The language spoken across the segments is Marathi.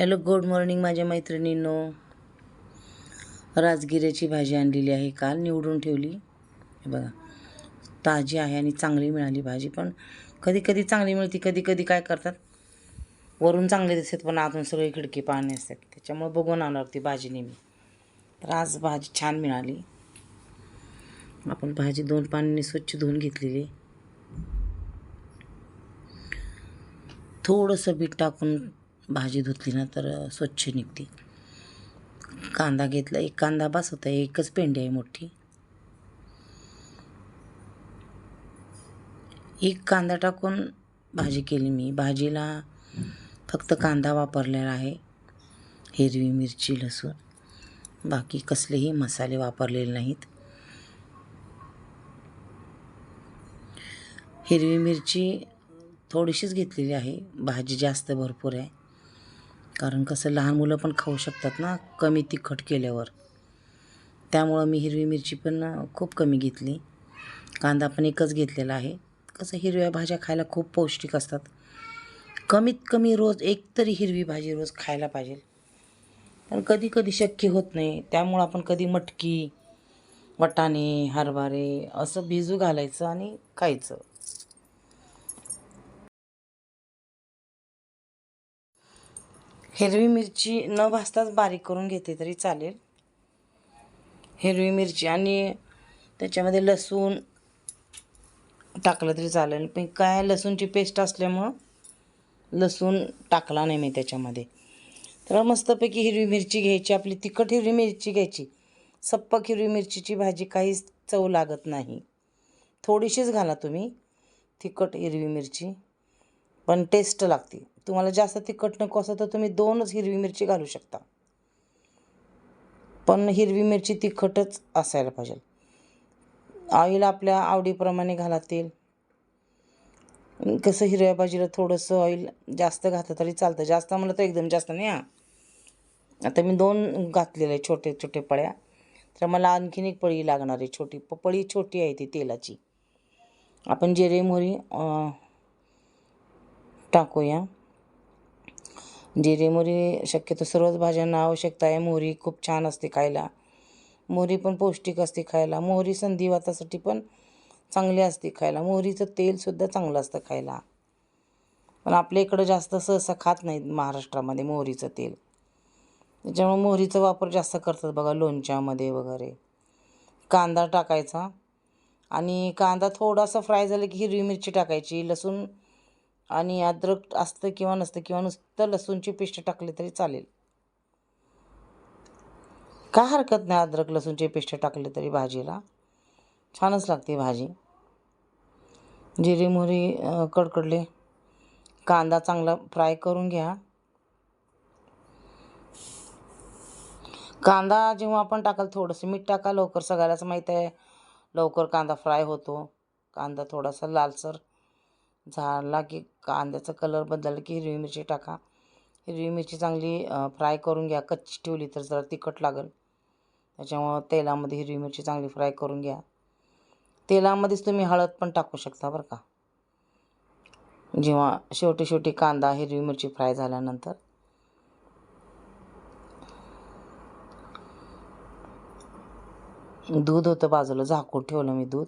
हॅलो गुड मॉर्निंग माझ्या मैत्रिणींनो. राजगिऱ्याची भाजी आणलेली आहे काल निवडून ठेवली. हे बघा ताजी आहे आणि चांगली मिळाली भाजी पण कधी कधी चांगली मिळते कधी कधी काय करतात वरून चांगले दिसतात पण आतून सगळी खिडकी पाणी असतात. त्याच्यामुळे बघून आणणार ती भाजी नेहमी. तर आज भाजी छान मिळाली. आपण भाजी दोन पाण्याने स्वच्छ धुवून घेतलेली. थोडंसं बीट टाकून भाजी धुतली ना तर स्वच्छ निघते. कांदा घेतला एक कांदा बास होता एकच पेंडी आहे मोठी. एक कांदा टाकून भाजी केली मी. भाजीला फक्त कांदा वापरलेला आहे. हिरवी मिरची लसूण. बाकी कसलेही मसाले वापरलेले नाहीत. हिरवी मिरची थोडीशीच घेतलेली आहे. भाजी जास्त भरपूर आहे. कारण कसं लहान मुलं पण खाऊ शकतात ना कमी तिखट केल्यावर. त्यामुळं मी हिरवी मिरची पण खूप कमी घेतली. कांदा पण एकच घेतलेला आहे. कसं हिरव्या भाज्या खायला खूप पौष्टिक असतात. कमीत कमी रोज एक तरी हिरवी भाजी रोज खायला पाहिजे. पण कधी कधी शक्य होत नाही. त्यामुळं आपण कधी मटकी वटाणे हरभरे असं भिजू घालायचं आणि खायचं. हिरवी मिरची न भाजताच बारीक करून घेते तरी चालेल. हिरवी मिरची आणि त्याच्यामध्ये लसूण टाकलं तरी चालेल. पण काय लसूणची पेस्ट असल्यामुळं लसूण टाकला नाही मी त्याच्यामध्ये. तर मस्तपैकी हिरवी मिरची घ्यायची आपली तिखट हिरवी मिरची घ्यायची. सप्पक हिरवी मिरचीची भाजी काहीच चव लागत नाही. थोडीशीच घाला तुम्ही तिखट हिरवी मिरची. पण टेस्ट लागते. तुम्हाला जास्त तिखट नको असं तर तुम्ही दोनच हिरवी मिरची घालू शकता. पण हिरवी मिरची तिखटच असायला पाहिजे. ऑइल आपल्या आवडीप्रमाणे घाला तेल. कसं हिरव्या भाजीला थोडंसं ऑइल जास्त घातलं तरी चालतं. जास्त म्हणलं तर एकदम जास्त नाही हां. आता मी दोन घातलेले आहे छोटे छोटे पळ्या. तर मला आणखीन एक पळी लागणार आहे छोटी. प पळी छोटी आहे ती तेलाची. आपण जिरे मोहरी टाकूया. जिरे मोहरी शक्यतो सर्वच भाज्यांना आवश्यकता आहे. मोहरी खूप छान असते खायला. मोहरी पण पौष्टिक असते खायला. मोहरी संधिवातासाठी पण चांगली असते खायला. मोहरीचं तेलसुद्धा चांगलं असतं खायला. पण आपल्या इकडं जास्त सहसा खात नाहीत महाराष्ट्रामध्ये मोहरीचं तेल. त्याच्यामुळे मोहरीचा वापर जास्त करतात बघा लोणच्यामध्ये वगैरे. कांदा टाकायचा. आणि कांदा थोडासा फ्राय झाला की हिरवी मिरची टाकायची लसूण आणि अद्रक असतं किंवा नसतं किंवा नुसतं लसूणची पेस्ट टाकली तरी चालेल. काय हरकत नाही अद्रक लसूणची पेस्ट टाकली तरी भाजीला? छानच लागते भाजी. जिरी मोहरी कडकडले कांदा चांगला फ्राय करून घ्या. कांदा जेव्हा आपण टाकाल थोडंसं मीठ टाका लवकर सगळ्यालाच माहीत आहे लवकर कांदा फ्राय होतो. कांदा थोडासा लालसर झाला की कांद्याचा कलर बदलला की हिरवी मिरची टाका. हिरवी मिरची चांगली फ्राय करून घ्या. कच्ची ठेवली तर जरा तिखट लागेल. त्याच्यामुळं तेलामध्ये हिरवी मिरची चांगली फ्राय करून घ्या. तेलामध्येच तुम्ही हळद पण टाकू शकता बरं का. जेव्हा शेवटी शेवटी कांदा हिरवी मिरची फ्राय झाल्यानंतर. दूध होतं बाजूला झाकून ठेवलं मी दूध.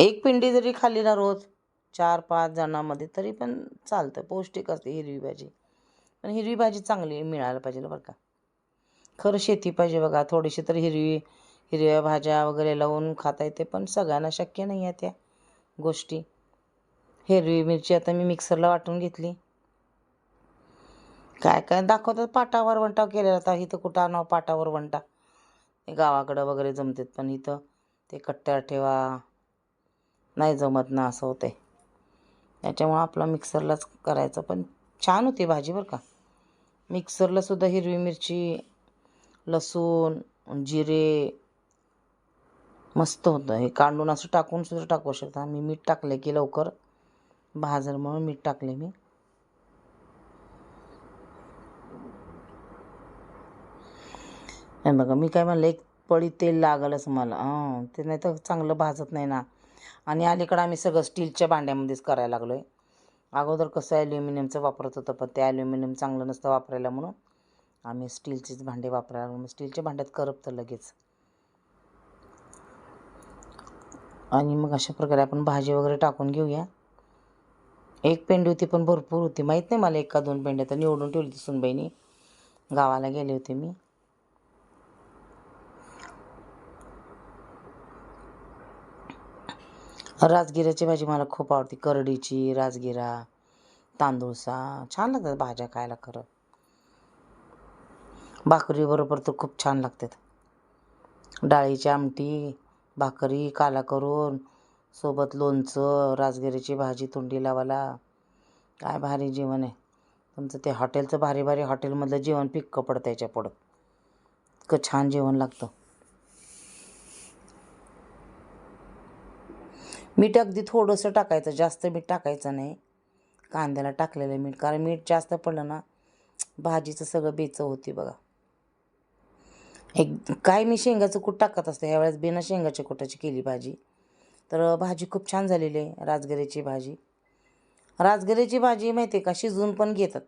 एक पिंडी जरी खाल्ली ना रोज चार पाच जणांमध्ये तरी पण चालतं. पौष्टिक असते हिरवी भाजी. पण हिरवी भाजी चांगली मिळायला पाहिजे बरं का. खरं शेती पाहिजे बघा. थोडीशी तर हिरवी हिरव्या भाज्या वगैरे लावून खाता येते पण सगळ्यांना शक्य नाही आहे त्या गोष्टी. हिरवी मिरची आता मी मिक्सरला वाटून घेतली. काय काय दाखवतात? पाटावर वंटा केलेला आता इथं कुठं आणावं? पाटावर वंटा गावाकडं वगैरे जमतात पण इथं ते कट्ट्यावर ठेवा. नाही जमत ना असं होतं आहे त्याच्यामुळं आपला मिक्सरलाच करायचं. पण छान होती भाजी बरं का. मिक्सरला सुद्धा हिरवी मिरची लसूण जिरे मस्त होतं. हे कांडून असं टाकून सुद्धा टाकू शकता. मी मीठ टाकले की लवकर. भाजर म्हणून मीठ टाकले मी. नाही बघा मी काय म्हणलं एक पळी तेल लागलंच मला. हां ते नाही तर चांगलं भाजत नाही ना. आणि अलीकडं आम्ही सगळं स्टीलच्या भांड्यामध्येच करायला लागलो आहे अगोदर कसं ॲल्युमिनियमचं वापरत होतं पण ते ॲल्युमिनियम चांगलं नसतं वापरायला म्हणून आम्ही स्टीलचेच भांडे वापरायला लागलो. मग स्टीलच्या भांड्यात करपतं लगेच. आणि मग अशा प्रकारे आपण भाजी वगैरे टाकून घेऊया. एक पेंडी होती पण भरपूर होती. माहीत नाही मला एक का दोन पेंड्या तर निवडून ठेवली होती सुनबाईनी. गावाला गेले होते मी. राजगिराची भाजी मला खूप आवडते. करडीची राजगिरा तांदूळसा छान लागतात भाज्या खायला खरं. भाकरीबरोबर तर खूप छान लागतात. डाळीची आमटी भाकरी काला करून सोबत लोणचं राजगिरीची भाजी तोंडी लावायला. काय भारी जेवण आहे. तुमचं ते हॉटेलचं भारी भारी हॉटेलमधलं जेवण पिक्क पडतं याच्या पुढं. इतकं छान जेवण लागतं. मीठ अगदी थोडंसं टाकायचं जास्त मीठ टाकायचं नाही. कांद्याला टाकलेलं मीठ कारण मीठ जास्त पडलं ना भाजीचं सगळं बेचं होती बघा. एक काय मी शेंगाचं कूट टाकत असते ह्यावेळेस बिना शेंगाच्या कुटाची केली भाजी. तर भाजी खूप छान झालेली आहे राजगिरीची भाजी. राजगिरीची भाजी माहिती आहे का शिजवून पण घेतात.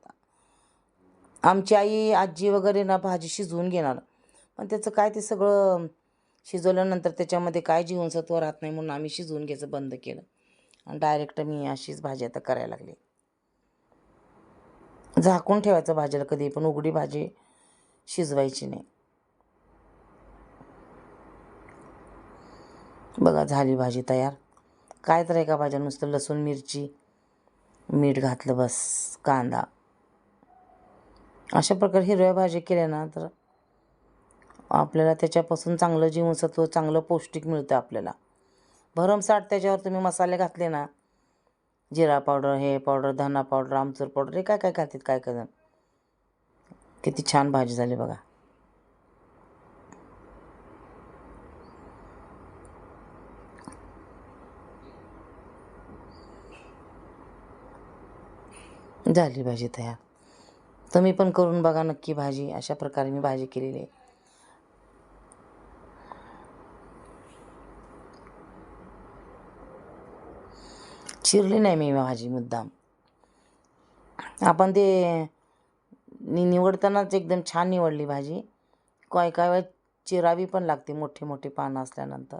आमची आई आजी वगैरे ना भाजी शिजवून घेणार. पण त्याचं काय ते सगळं शिजवल्यानंतर त्याच्यामध्ये काय जीवनसत्व राहत नाही म्हणून आम्ही शिजवून घ्यायचं बंद केलं. आणि डायरेक्ट मी अशीच भाजी आता करायला लागली. झाकून ठेवायचं भाजीला कधी पण उघडी भाजी शिजवायची नाही. बघा झाली भाजी तयार. काय तर एका भाज्या नुसतं लसूण मिरची मीठ घातलं बस कांदा. अशा प्रकारे हिरव्या भाज्या केल्या ना तर आपल्याला त्याच्यापासून चांगलं जीवनसत्व चांगलं पौष्टिक मिळतं आपल्याला. भरमसाठ त्याच्यावर तुम्ही मसाले घातले ना जिरा पावडर हे पावडर धना पावडर आमचूर पावडर हे काय काय खातात काय काय किती छान भाजी झाली बघा. झाली भाजी तयार. तुम्ही पण करून बघा नक्की भाजी. अशा प्रकारे मी भाजी केलेली आहे. चिरली नाही मी भाजी मुद्दाम. आपण ते नि निवडतानाच एकदम छान निवडली भाजी. काय काय वेळ चिरावी पण लागते मोठे मोठे पानं असल्यानंतर.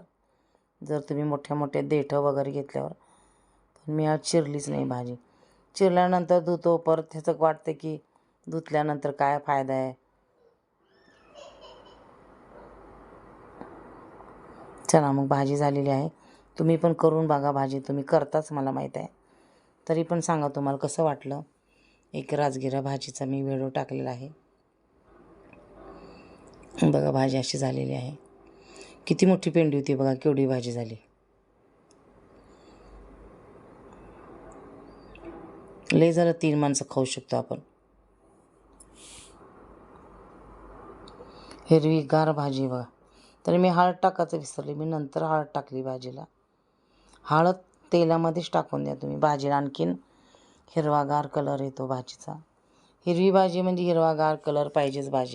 जर तुम्ही मोठ्या मोठ्या देठं वगैरे घेतल्यावर. पण मी आज चिरलीच नाही भाजी. चिरल्यानंतर धुतो परत ह्याचं वाटतं की धुतल्यानंतर काय फायदा आहे? चला मग भाजी झालेली आहे. तुम्ही पण करून बघा भाजी तुम्ही करताच मला माहीत आहे. तरी पण सांगा तुम्हाला कसं वाटलं? एक राजगिरा भाजीचा मी व्हिडिओ टाकलेला आहे. बघा भाजी अशी झालेली आहे. किती मोठी पेंडी होती बघा केवढी भाजी झाली. लय झालं तीन माणसं खाऊ शकतो आपण. हिरवी गार भाजी बघा. तर मी हळद टाकायचं विसरले मी नंतर हळद टाकली भाजीला. हळद तेलामध्येच टाकून द्या तुम्ही. भाजीला आणखीन हिरवागार कलर येतो भाजीचा. हिरवी भाजी म्हणजे हिरवागार कलर पाहिजेच भाजी